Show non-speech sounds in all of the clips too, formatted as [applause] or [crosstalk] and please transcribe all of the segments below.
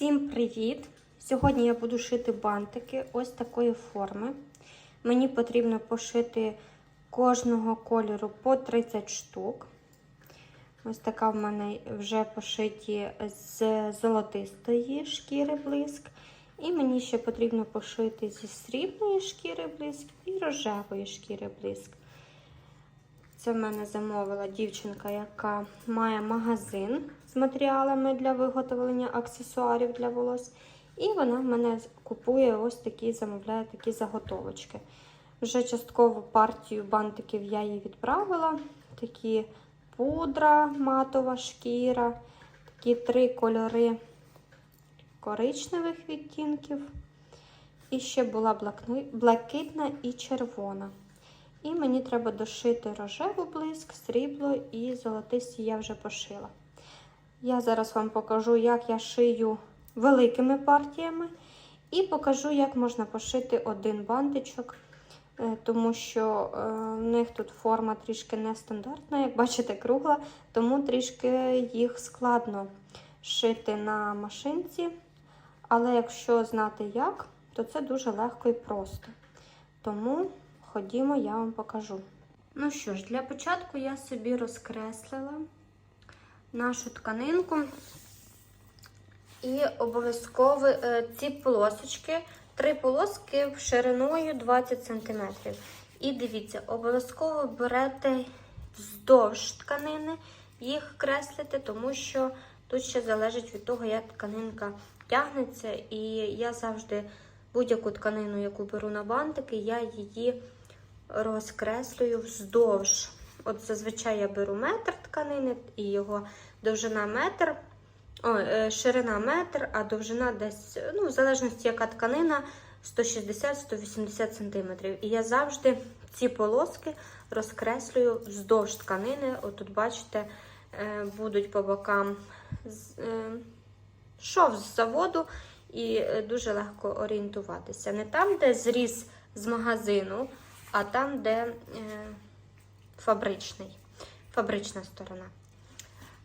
Всім привіт! Сьогодні я буду шити бантики ось такої форми. Мені потрібно пошити кожного кольору по 30 штук. Ось така в мене вже пошиті з золотистої шкіри блиск. І мені ще потрібно пошити зі срібної шкіри блиск і рожевої шкіри блиск. Це в мене замовила дівчинка, яка має магазин з матеріалами для виготовлення аксесуарів для волос. І вона в мене купує ось такі, замовляє такі заготовочки. Вже часткову партію бантиків я їй відправила. Такі пудра, матова шкіра, такі три кольори коричневих відтінків. І ще була блакитна і червона. І мені треба дошити рожеву блиск, срібло і золотисті я вже пошила. Я зараз вам покажу, як я шию великими партіями. І покажу, як можна пошити один бантичок, е, тому що е, в них тут форма трішки нестандартна, як бачите, кругла, тому трішки їх складно шити на машинці. Але якщо знати як, то це дуже легко і просто. Тому ходімо, я вам покажу. Ну що ж, для початку я собі розкреслила нашу тканинку. І обов'язково е, ці полосочки, три полоски шириною 20 см. І дивіться, обов'язково берете вздовж тканини, їх креслите, тому що тут ще залежить від того, як тканинка тягнеться. І я завжди будь-яку тканину, яку беру на бантики, я її розкреслюю вздовж. От зазвичай я беру метр тканини і його довжина метр, о, е, ширина метр, а довжина десь, ну, в залежності, яка тканина, 160-180 см. І я завжди ці полоски розкреслюю вздовж тканини. От тут, бачите, е, будуть по бокам е, шов з заводу, і дуже легко орієнтуватися. Не там, де зріз з магазину, а там, де фабричний, фабрична сторона.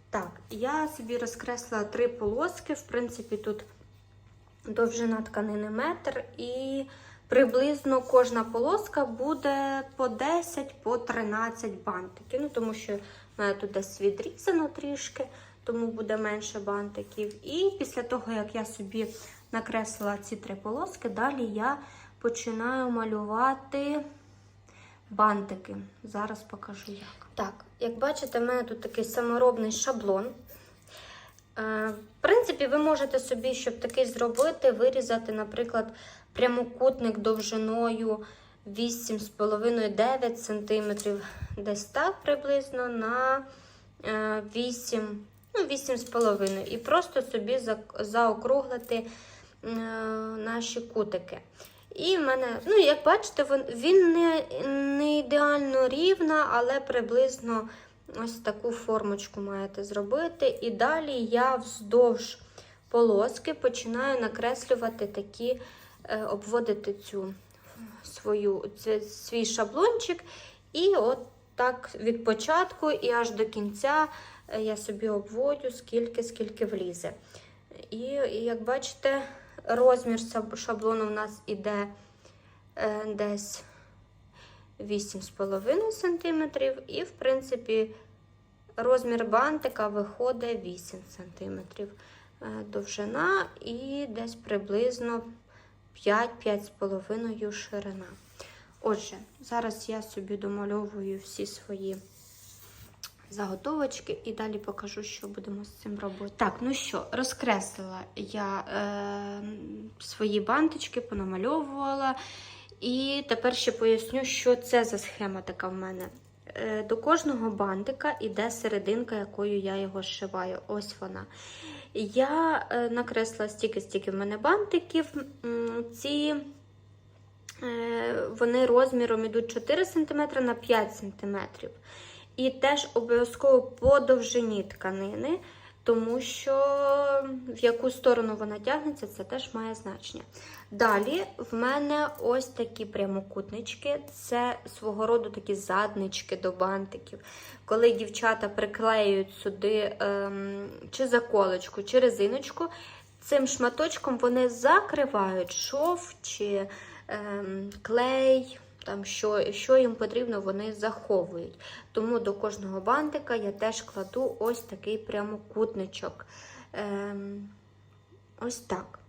Так, я собі розкреслила три полоски. В принципі, тут довжина тканини метр, і приблизно кожна полоска буде по 10 по 13 бантиків. Ну, тому що в мене тут десь відрізано трішки, тому буде менше бантиків. І після того, як я собі накреслила ці три полоски, далі я починаю малювати бантики. Зараз покажу як. Так, як бачите, в мене тут такий саморобний шаблон. Е, В принципі, ви можете собі, щоб такий зробити, вирізати, наприклад, прямокутник довжиною 8,5-9 см, десь так приблизно на 8 ну, 8,5 і просто собі заокруглити е, наші кутики. І в мене, ну, як бачите, він не не ідеально рівна, але приблизно ось таку формочку маєте зробити. І далі я вздовж полоски починаю накреслювати такі, е, обводити цю свою, свій шаблончик. І от так від початку і аж до кінця е, я собі обводю, скільки, скільки влізе. І, і як бачите, Розмір шаблону у нас іде е, десь 8,5 см, і, в принципі, розмір бантика виходить 8 см е, довжина і десь приблизно 5-5,5 ширина. Отже, зараз я собі домальовую всі свої заготовочки і далі покажу, що будемо з цим робити. Так, ну що, розкреслила я е, свої бантички, понамальовувала. І тепер ще поясню, що це за схема така в мене. Е, До кожного бантика йде серединка, якою я його зшиваю. Ось вона. Я е, накресла стільки-стільки в мене бантиків. Ці е, вони розміром йдуть 4 см на 5 см. І теж обов'язково по довжині тканини, тому що в яку сторону вона тягнеться, це теж має значення. Далі в мене ось такі прямокутнички, це свого роду такі заднички до бантиків. Коли дівчата приклеюють сюди ем, чи заколочку, чи резиночку, цим шматочком вони закривають шов чи ем, клей, там, що, що їм потрібно, вони заховують. Тому до кожного бантика я теж кладу ось такий прямокутничок. Ем, ось так.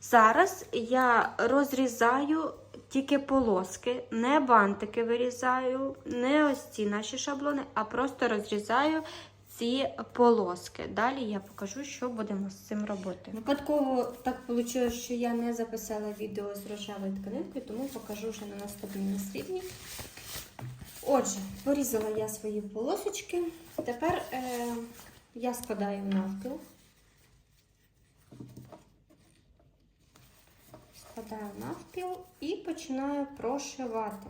Зараз я розрізаю тільки полоски, не бантики вирізаю, не ось ці наші шаблони, а просто розрізаю ці полоски. Далі я покажу, що будемо з цим робити. Випадково так вийшло, що я не записала відео з рожевою тканинкою, тому покажу вже на наступній срібні. Отже, порізала я свої полосочки. Тепер е, я складаю навпіл. Складаю навпіл і починаю прошивати.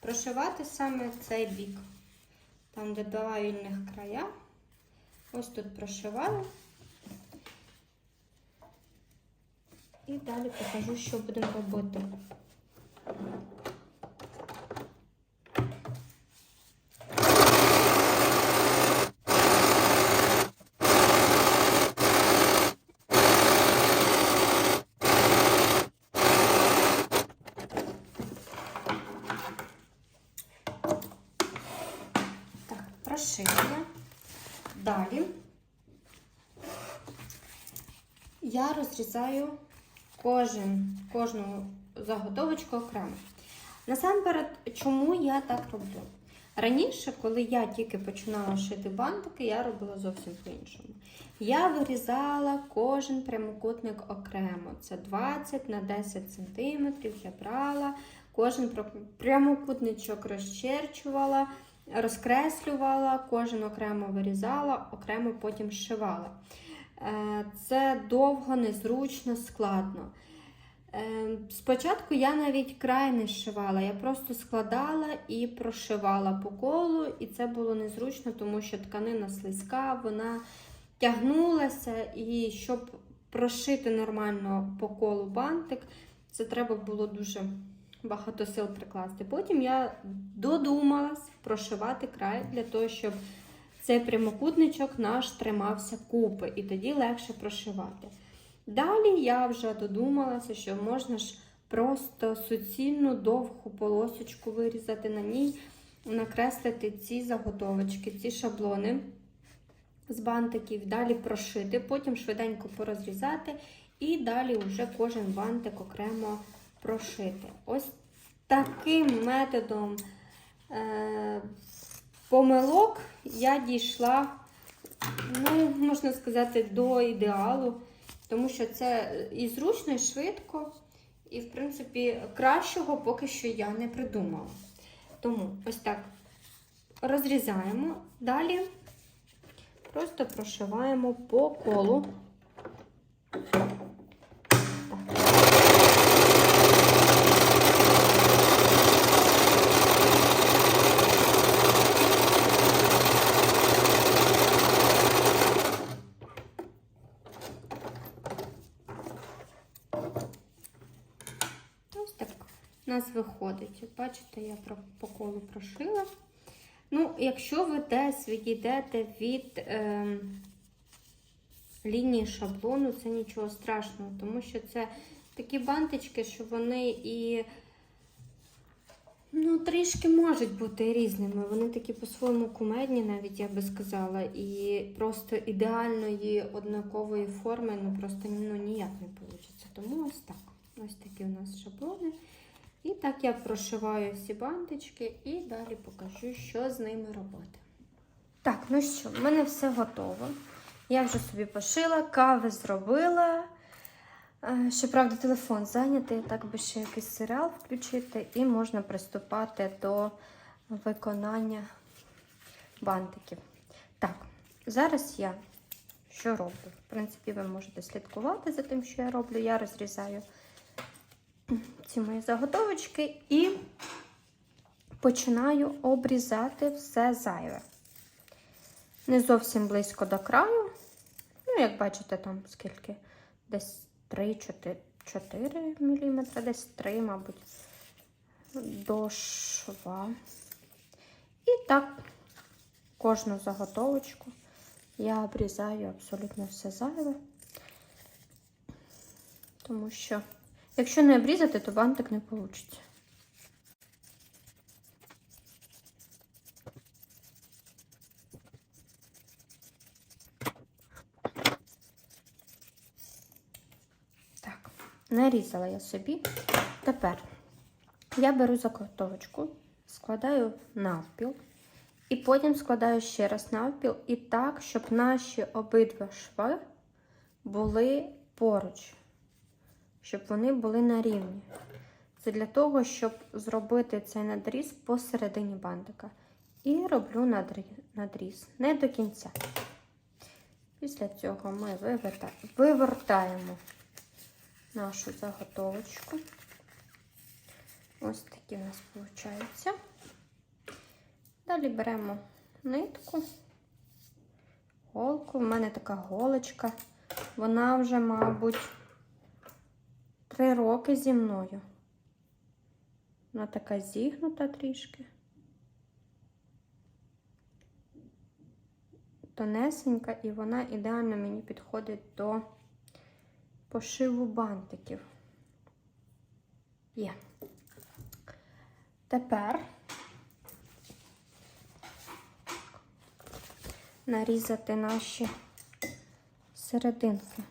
Прошивати саме цей бік. Там, де два вільних края. Ось тут прошиваю. І далі покажу, що будемо робити. Так, прошивання. Далі я розрізаю кожен, кожну заготовочку окремо. Насамперед, чому я так роблю? Раніше, коли я тільки починала шити бантики, я робила зовсім по-іншому. Я вирізала кожен прямокутник окремо. Це 20 на 10 см. Я брала, кожен прямокутничок розчерчувала, розкреслювала, кожен окремо вирізала, окремо потім шивала. Е, Це довго, незручно, складно. Е, Спочатку я навіть край не зшивала, я просто складала і прошивала по колу, і це було незручно, тому що тканина слизька, вона тягнулася, і щоб прошити нормально по колу бантик, це треба було дуже багато сил прикласти. Потім я додумалась прошивати край для того, щоб цей прямокутничок наш тримався купи, і тоді легше прошивати. Далі я вже додумалася, що можна ж просто суцільну довгу полосочку вирізати на ній, накреслити ці заготовочки, ці шаблони з бантиків, далі прошити, потім швиденько порозрізати, і далі вже кожен бантик окремо прошити. Ось таким методом е, помилок я дійшла, ну, можна сказати, до ідеалу. Тому що це і зручно, і швидко, і, в принципі, кращого поки що я не придумала. Тому ось так розрізаємо. Далі просто прошиваємо по колу. Ось так у нас виходить. Бачите, я по колу прошила. Ну, якщо ви десь відійдете від е, лінії шаблону, це нічого страшного, тому що це такі бантички, що вони і ну, трішки можуть бути різними. Вони такі по-своєму кумедні, навіть я би сказала, і просто ідеальної однакової форми ну, просто ну, ніяк не вийде. Тому ось так. Ось такі у нас шаблони. І так я прошиваю всі бантички і далі покажу, що з ними робити. Так, ну що, в мене все готово. Я вже собі пошила, кави зробила. Е, Щоправда, телефон зайнятий, так би ще якийсь серіал включити, і можна приступати до виконання бантиків. Так, зараз я що роблю? В принципі, ви можете слідкувати за тим, що я роблю. Я розрізаю ці мої заготовочки і починаю обрізати все зайве. Не зовсім близько до краю. Ну, як бачите, там скільки? Десь 3-4 мм, десь 3, мабуть, до шва. І так, кожну заготовочку я обрізаю абсолютно все зайве. тому що якщо не обрізати, то бантик не вийде. Так, нарізала я собі. Тепер я беру заготовочку, складаю навпіл, і потім складаю ще раз навпіл, і так, щоб наші обидва шви були поруч, щоб вони були на рівні. Це для того, щоб зробити цей надріз посередині бантика. І роблю надріз не до кінця. Після цього ми вивертаємо нашу заготовочку. Ось такі у нас виходить. Далі беремо нитку, голку. У мене така голочка. Вона вже, мабуть, три роки зі мною. Вона така зігнута трішки. Тонесенька, і вона ідеально мені підходить до пошиву бантиків. Є. Тепер нарізати наші серединки.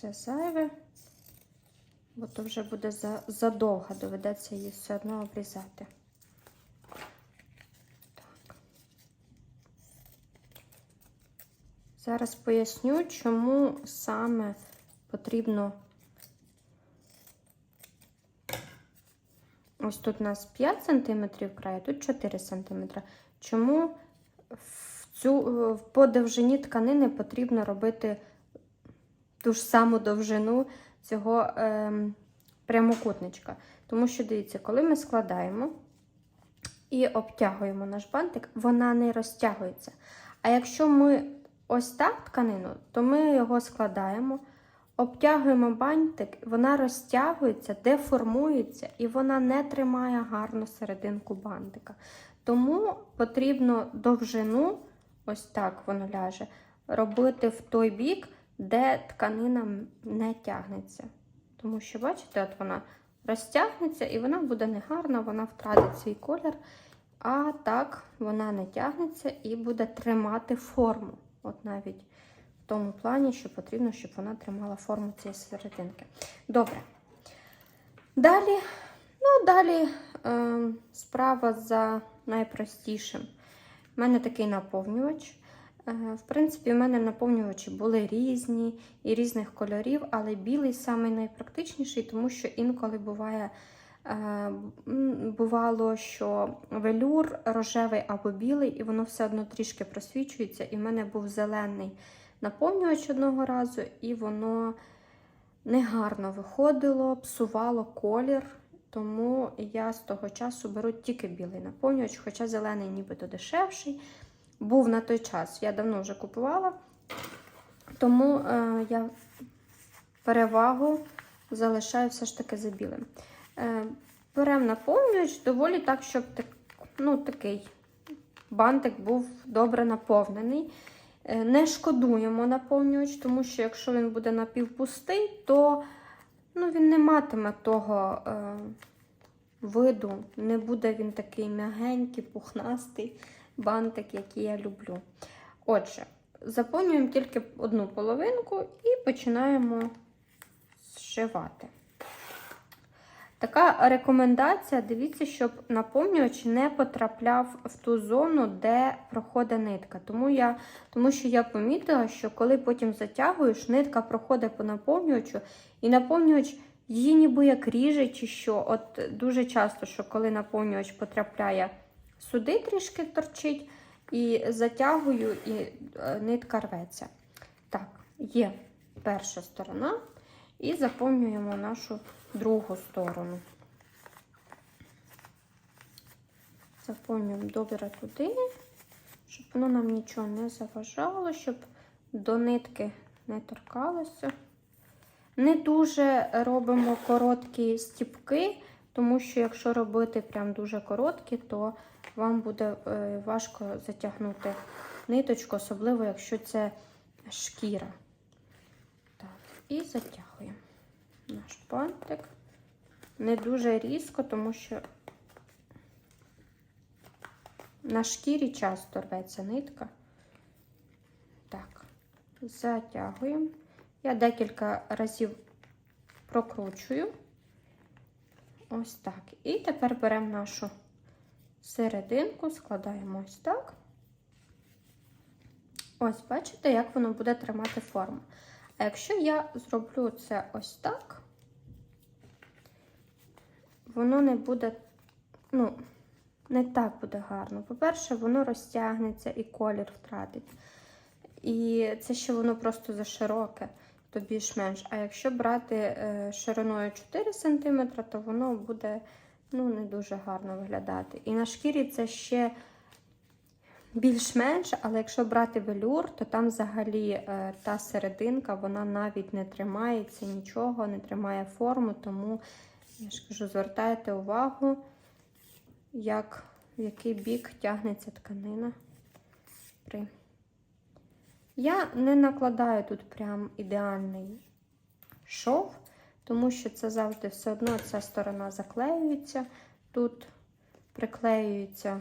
Це зайве, бо то вже буде задовго, доведеться її все одно обрізати. Так. Зараз поясню, чому саме потрібно. Ось тут у нас 5 см краю, тут 4 см. Чому в цю, по довжині тканини потрібно робити ту ж саму довжину цього ем, прямокутничка? Тому що, дивіться, коли ми складаємо і обтягуємо наш бантик, вона не розтягується. А якщо ми ось так тканину, то ми його складаємо, обтягуємо бантик, вона розтягується, деформується і вона не тримає гарно серединку бантика. Тому потрібно довжину, ось так воно ляже, робити в той бік, де тканина не тягнеться. Тому що, бачите, от вона розтягнеться і вона буде негарна, вона втратить свій колір. А так вона не тягнеться і буде тримати форму. От навіть в тому плані, що потрібно, щоб вона тримала форму цієї серединки. Добре. Далі, ну, далі е, справа за найпростішим. У мене такий наповнювач. Е, в принципі, в мене наповнювачі були різні і різних кольорів, але білий самий найпрактичніший, тому що інколи буває. Е, Бувало, що велюр рожевий або білий, і воно все одно трішки просвічується. І в мене був зелений наповнювач одного разу, і воно негарно виходило, псувало колір. Тому я з того часу беру тільки білий наповнювач, хоча зелений нібито дешевший. Був на той час, я давно вже купувала, тому е, я перевагу залишаю все ж таки за білим. Е, беремо наповнювач доволі так, щоб так, ну, такий бантик був добре наповнений. Е, Не шкодуємо наповнювач, тому що якщо він буде напівпустий, то ну, він не матиме того е, виду, не буде він такий м'ягенький, пухнастий бантик, який я люблю. Отже, заповнюємо тільки одну половинку і починаємо зшивати. Така рекомендація: дивіться, щоб наповнювач не потрапляв в ту зону, де проходить нитка. Тому, я, тому що я помітила, що коли потім затягуєш, нитка проходить по наповнювачу, і наповнювач її ніби як ріже, чи що. От дуже часто, що коли наповнювач потрапляє сюди, трішки торчить, і затягую, і е, нитка рветься. Так, є перша сторона, і заповнюємо нашу другу сторону. Заповнюємо добре туди, щоб воно нам нічого не заважало, щоб до нитки не торкалося. Не дуже робимо короткі стіпки, тому що якщо робити прям дуже короткі, то вам буде е, важко затягнути ниточку, особливо, якщо це шкіра. Так, і затягуємо наш бантик. Не дуже різко, тому що на шкірі часто рветься нитка. Так, затягуємо. Я декілька разів прокручую. Ось так. І тепер беремо нашу серединку, складаємо ось так. Ось, бачите, як воно буде тримати форму. А якщо я зроблю це ось так, воно не буде, ну, не так буде гарно. По-перше, воно розтягнеться і колір втратить. І це ще воно просто зашироке, то більш-менш. А якщо брати е, шириною 4 см, то воно буде ну, не дуже гарно виглядати. І на шкірі це ще більш-менш, але якщо брати велюр, то там взагалі е, та серединка, вона навіть не тримається нічого, не тримає форму, тому я ж кажу, звертайте увагу, як, в який бік тягнеться тканина. При... Я не накладаю тут прям ідеальний шов, тому що це завжди все одно ця сторона заклеюється. Тут приклеюється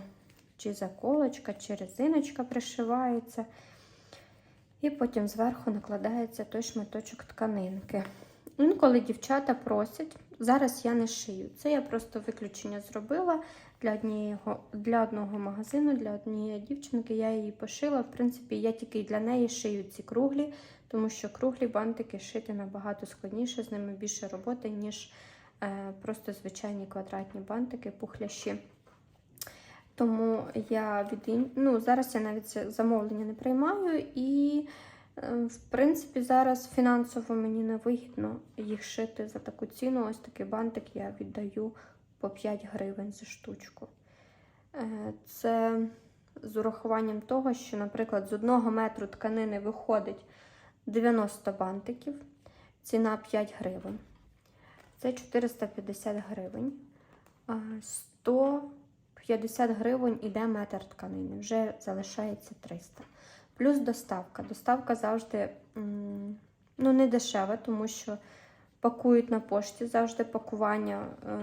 чи заколочка, чи резиночка пришивається. І потім зверху накладається той шматочок тканинки. Інколи дівчата просять, зараз я не шию. Це я просто виключення зробила для однієго, для одного магазину, для однієї дівчинки. Я її пошила. В принципі, я тільки для неї шию ці круглі, тому що круглі бантики шити набагато складніше, з ними більше роботи, ніж е, просто звичайні квадратні бантики, пухляші. Тому я від ну, зараз я навіть замовлення не приймаю, і, в принципі, зараз фінансово мені не вигідно їх шити за таку ціну. Ось такий бантик я віддаю по 5 гривень за штучку. Е, Це з урахуванням того, що, наприклад, з одного метру тканини виходить 90 бантиків, ціна 5 гривень. Це 450 гривень. 150 гривень іде метр тканини, вже залишається 300. Плюс доставка. Доставка завжди ну, не дешева, тому що пакують на пошті, завжди пакування е,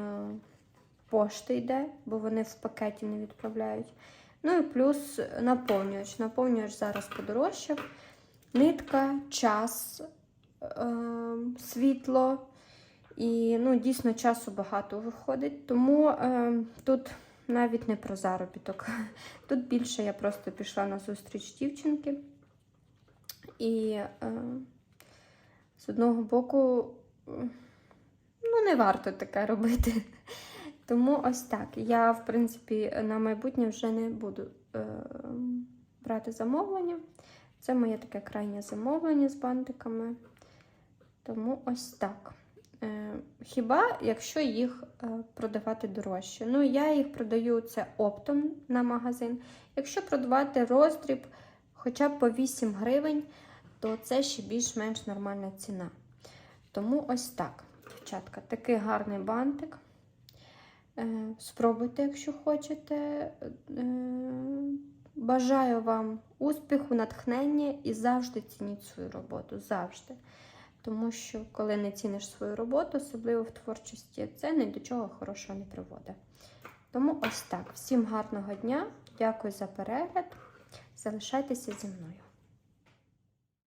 пошти йде, бо вони в пакеті не відправляють. Ну і плюс наповнювач. Наповнювач зараз подорожчав. Нитка, час, е, світло. І ну, дійсно часу багато виходить. Тому е, тут навіть не про заробіток. [laughs] Тут більше я просто пішла на зустріч дівчинки. І е, з одного боку, ну, не варто таке робити. [laughs] Тому ось так. Я, в принципі, на майбутнє вже не буду е, брати замовлення. Це моє таке крайнє замовлення з бантиками. Тому ось так. Е, Хіба якщо їх е, продавати дорожче? Ну, я їх продаю це оптом на магазин. Якщо продавати роздріб хоча б по 8 гривень, то це ще більш-менш нормальна ціна. Тому ось так, дівчатка, такий гарний бантик. Е, Спробуйте, якщо хочете. Бажаю вам успіху, натхнення і завжди цініть свою роботу. Завжди. Тому що, коли не ціниш свою роботу, особливо в творчості, це ні до чого хорошого не приводить. Тому ось так. Всім гарного дня. Дякую за перегляд. Залишайтеся зі мною.